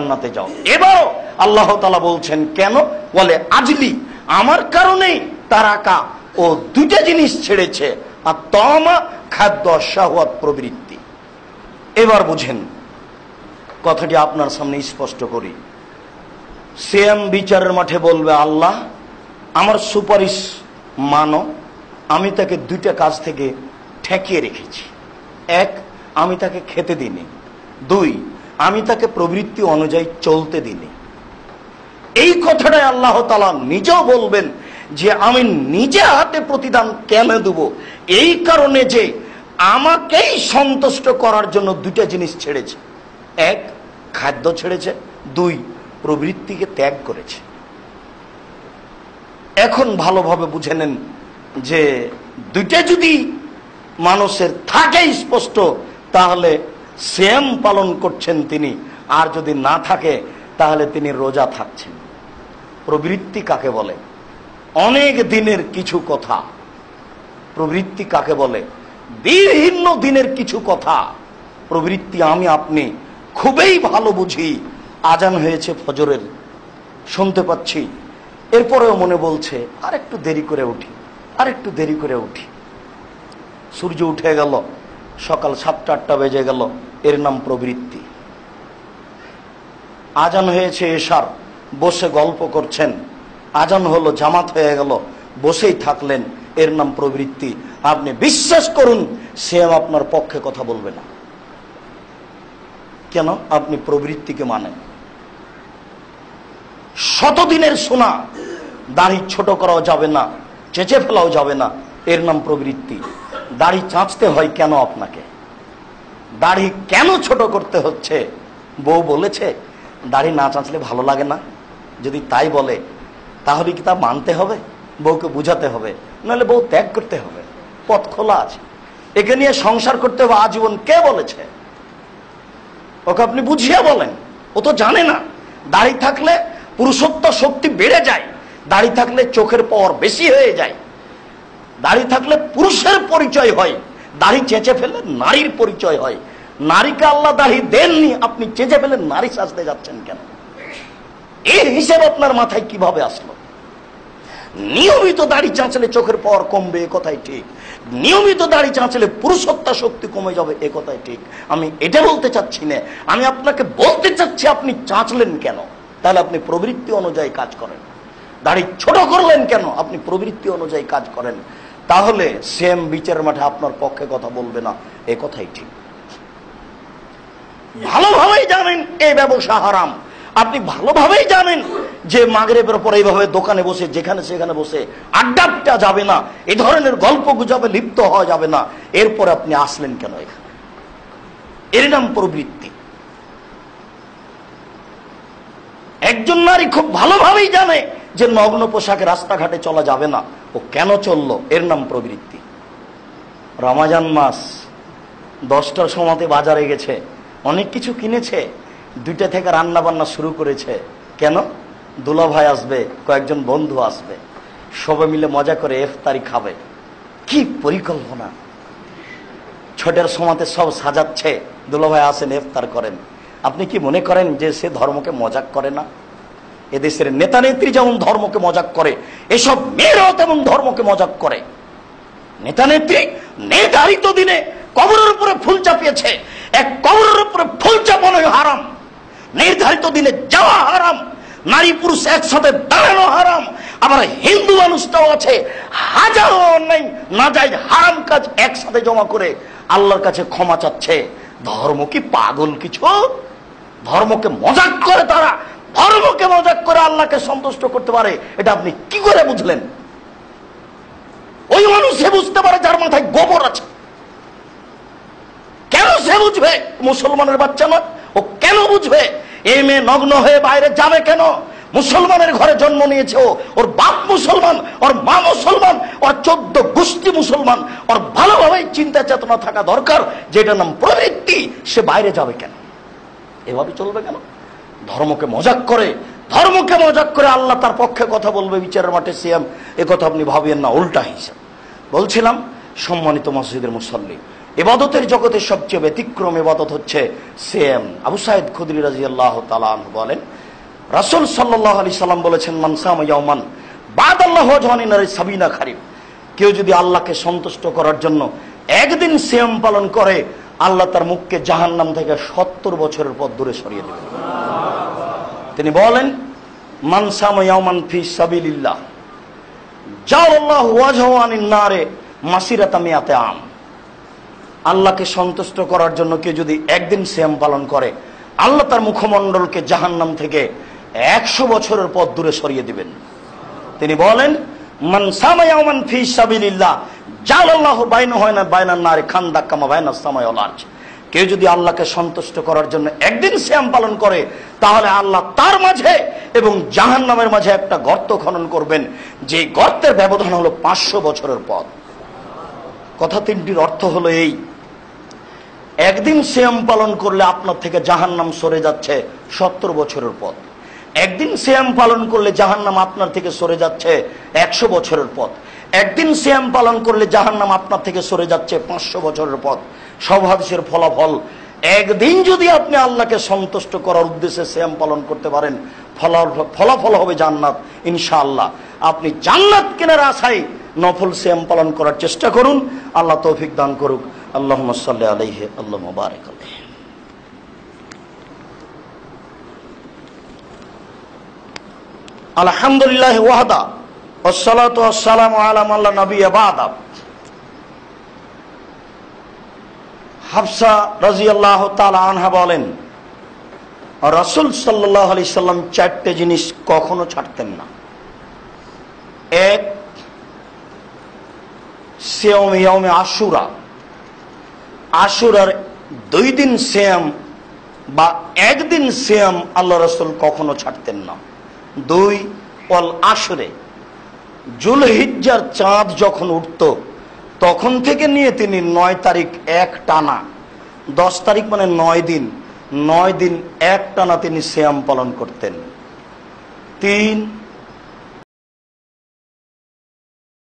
জান্নাতে যাও। এবারও আল্লাহ তালা বলছেন, কেন? বলে, আজলি, আমার কারণেই তারাকা ও দুটা জিনিস ছেড়েছে, আর তমা খাদ্য শাহওয়াত প্রবৃত্তি। এবার বুঝেন, কথাটি আপনার সামনে স্পষ্ট করি। সেম বিচারের মাঠে বলবে, আল্লাহ, আমার সুপারিশ মানো, আমি তাকে দুইটা কাজ থেকে ঠেকিয়ে রেখেছি। এক, আমি তাকে খেতে দিইনি। দুই আমি তাকে প্রবৃত্তি অনুযায়ী চলতে দিইনি। এই কথাটাই আল্লাহ তালা নিজেও বলবেন যে, আমি নিজে হাতে প্রতিদান কেন দেব? এই কারণে যে আমাকেই সন্তুষ্ট করার জন্য দুইটা জিনিস ছেড়েছে। এক, খাদ্য ছেড়েছে। দুই, প্রবৃত্তিকে ত্যাগ করেছে। এখন ভালোভাবে বুঝে নেন যে, দুইটা যদি মানুষের থাকে স্পষ্ট, তাহলে সেম পালন করছেন তিনি। আর যদি না থাকে, তাহলে তিনি রোজা থাকছেন। প্রবৃত্তি কাকে বলে? অনেক দিনের কিছু কথা। প্রবৃত্তি কাকে বলে? বিভিন্ন দিনের কিছু কথা। প্রবৃত্তি আমি, আপনি খুবই ভালো বুঝি। আজান হয়েছে ফজরের। শুনতে পাচ্ছি। এরপরেও মনে বলছে, আর একটু দেরি করে উঠি, আর একটু দেরি করে উঠি। সূর্য উঠে গেল। সকাল সাতটা, আটটা বেজে গেল। এর নাম প্রবৃত্তি। আজান হয়েছে এশার, বসে গল্প করছেন। আজান হলো, জামাত হয়ে গেল, বসেই থাকলেন, এর নাম প্রবৃত্তি। আপনি বিশ্বাস করুন সে আপনার পক্ষে কথা বলবে না। কেন? আপনি প্রবৃত্তিকে মানেন। শতদিনের সোনা, দাড়ি ছোট করাও যাবে না, চেঁচে ফেলাও যাবে না, এর নাম প্রবৃত্তি। দাড়ি চাঁচতে হয় কেন আপনাকে? দাড়ি কেন ছোট করতে হচ্ছে? বউ বলেছে, দাড়ি না চাঁচলে ভালো লাগে না। যদি তাই বলে, তাহলে কি তা মানতে হবে? বউকে বুঝাতে হবে, নাহলে বউ ত্যাগ করতে হবে। পথ খোলা আছে। একে নিয়ে সংসার করতে হবে, আজীবন কে বলেছে? ওকে আপনি বুঝিয়ে বলেন। ও তো জানে না। দাড়ি থাকলে পুরুষত্ব শক্তি বেড়ে যায়। দাড়ি থাকলে চোখের পর বেশি হয়ে যায়। দাড়ি থাকলে পুরুষের পরিচয় হয়। দাড়ি চেঁচে ফেললে নারীর পরিচয় হয়। নারীকে আল্লাহ দাড়ি দেননি, আপনি চেঁচে ফেলে নারী সাজতে যাচ্ছেন কেন? এর হিসেব আপনার মাথায় কীভাবে আসলো? নিয়মিত দাড়ি চাঁচলে চোখের পাওয়ার কমবে, এ কথাই ঠিক। নিয়মিত দাড়ি চাঁচলে পুরুষত্বা শক্তি কমে যাবে, এ কথাই ঠিক। আমি এটা বলতে চাচ্ছি না। আমি আপনাকে বলতে চাচ্ছি, আপনি চাঁচলেন কেন? তাহলে আপনি প্রবৃত্তি অনুযায়ী কাজ করেন। দাড়ি ছোট করলেন কেন? আপনি প্রবৃত্তি অনুযায়ী কাজ করেন। তাহলে সেম বিচার মাঠে আপনার পক্ষে কথা বলবে না। এ কথাই ঠিক। ভালোভাবেই জানেন এই ব্যবসা হারাম। আপনি ভালোভাবেই জানেন যে মাগরেবের পর এইভাবে দোকানে বসে, যেখানে সেখানে বসে আড্ডাটা যাবে না এই ধরনের গল্প গুজবে লিপ্ত হওয়া যাবে না। এরপর আপনি আসলেন কেন এখানে? এর নাম প্রবৃত্তি। একজন নারী খুব ভালোভাবেই জানে যে নগ্ন পোশাকে রাস্তাঘাটে চলা যাবে না। ও কেন চলল? এর নাম প্রবৃত্তি। রমাজান মাস দশটার সময়তে বাজারে গেছে, অনেক কিছু কিনেছে, দুইটা থেকে রান্না বান্না শুরু করেছে। কেন? দুলা ভাই আসবে, কয়েকজন বন্ধু আসবে, সবাই মিলে মজা করে এফতারি খাবে। কি পরিকল্পনা! ছটার সময়তে সব সাজাচ্ছে দুলা ভাই আসেন এফতার করেন। আপনি কি মনে করেন যে সে ধর্মকে মজাক করে না? এদেশের নেতা নেত্রী যেমন ধর্মকে মজাক করে, এসব মেয়েরাও তেমন ধর্মকে মজাক করে। নেতা নেত্রী নির্ধারিত দিনে কবরের উপরে ফুল চাপিয়েছে। এক কবরের উপরে ফুল চাপানো হারাম। নির্ধারিত দিনে যাওয়া হারাম। নারী পুরুষ একসাথে দাঁড়ানো হারাম। আবার হিন্দু মানুষটাও আছে, হাজারো অন্যায় না যায় হারাম কাজ একসাথে জমা করে আল্লাহর কাছে ক্ষমা চাচ্ছে। ধর্ম কি পাগল কিছু? ধর্মকে মজাক করে তারা ধর্মকে মজাক করে আল্লাহকে সন্তুষ্ট করতে পারে, এটা আপনি কি করে বুঝলেন? ওই মানুষ সে বুঝতে পারে যার মাথায় গোবর আছে। কেন সে বুঝবে? মুসলমানের বাচ্চা নয়। ও কেন বুঝবে? এই মেয়ে নগ্ন হয়ে বাইরে যাবে কেন? মুসলমানের ঘরে জন্ম নিয়েছে ও। ওর বাপ মুসলমান, ওর মা মুসলমান, ওর চোদ্দ গোষ্ঠী মুসলমান। ওর ভালোভাবেই চিন্তা চেতনা থাকা দরকার যেটা নাম প্রবৃত্তি, সে বাইরে যাবে কেন? এভাবে চলবে কেন? ধর্মকে মজাক করে, ধর্মকে মজাক করে আল্লাহ তার পক্ষে কথা বলবে, বিচারের মাঠে সিএম এ কথা আপনি ভাবেন না, উল্টা হিসাব। বলছিলাম, সম্মানিত মসজিদের মুসল্লি, এবাদতের জগতের সবচেয়ে ব্যতিক্রম এবাদত হচ্ছে সেম আবু সাইদ খুদরি রাজি আল্লাহ তালান বলেন, রাসুল সাল্লাহ আলি সাল্লাম বলেছেন মানসাম ইয়ামান বাদ আল্লাহ জহানিনারে সাবিনা খারিফ কেউ যদি আল্লাহকে সন্তুষ্ট করার জন্য একদিন সিয়াম পালন করে, আল্লাহ তার মুখকে জাহান্নাম থেকে সত্তর বছরের পর দূরে সরিয়ে দেবে তিনি বলেন মানসাম ইয়ামান ফি সাবিলিল্লাহ জাল্লাহ ওয়াজহানিন নারে মাসিরাতা মিয়াতে আম। আল্লাহকে সন্তুষ্ট করার জন্য কেউ যদি একদিন সিয়াম পালন করে, আল্লাহ তার মুখমণ্ডলকে জাহান্নাম থেকে একশো বছরের পর দূরে সরিয়ে দিবেন। তিনি বলেন, মান সামায়ামান ফি সাবিলিল্লাহ জালাল্লাহু বাইন হয় না, বাইনান নারে খান্দা কামা বাইনা সামায়াল আরজ। কেউ যদি আল্লাহকে সন্তুষ্ট করার জন্য একদিন শ্যাম পালন করে, তাহলে আল্লাহ তার মাঝে এবং জাহান নামের মাঝে একটা গর্ত খনন করবেন। যে গর্তের ব্যবধান হলো পাঁচশো বছরের পথ। কথা তিনটির অর্থ হলো এই। একদিন শ্যাম পালন করলে আপনার থেকে জাহান্নাম সরে যাচ্ছে সত্তর বছরের পথ। একদিন শ্যাম পালন করলে জাহান্নাম আপনার থেকে সরে যাচ্ছে একশো বছরের পথ। একদিন শ্যাম পালন করলে জাহান্নাম আপনার থেকে সরে যাচ্ছে পাঁচশো বছরের পথ। হাদিসের ফলাফল, একদিন যদি আপনি আল্লাহকে সন্তুষ্ট করার উদ্দেশ্যে শ্যাম পালন করতে পারেন ফলাফল হবে জান্নাত, ইনশাআল্লাহ। আপনি জান্নাত কেনার আশায় নফল শ্যাম পালন করার চেষ্টা করুন। আল্লাহ তৌফিক দান করুক। আল্লাহ সাল্লাহ আলহে আল্লাহ মুবারক আলহামদুলিল্লাহ ওয়াহদা। হাফসা আল্লাহ আনহা বলেন রসুল চারটে জিনিস কখনো ছাড়তেন না। এক ইয়মে আশুরা। আশুরার দুই দিন শ্যাম বা একদিন শ্যাম আল্লাহ রসুল কখনো ছাড়তেন না। দুই অল আসরে জুলহিজ্জার চাঁদ যখন উঠত, তখন থেকে নিয়ে তিনি নয় তারিখ এক টানা। দশ তারিখ মানে নয় দিন। নয় দিন এক টানা তিনি শ্যাম পালন করতেন। তিন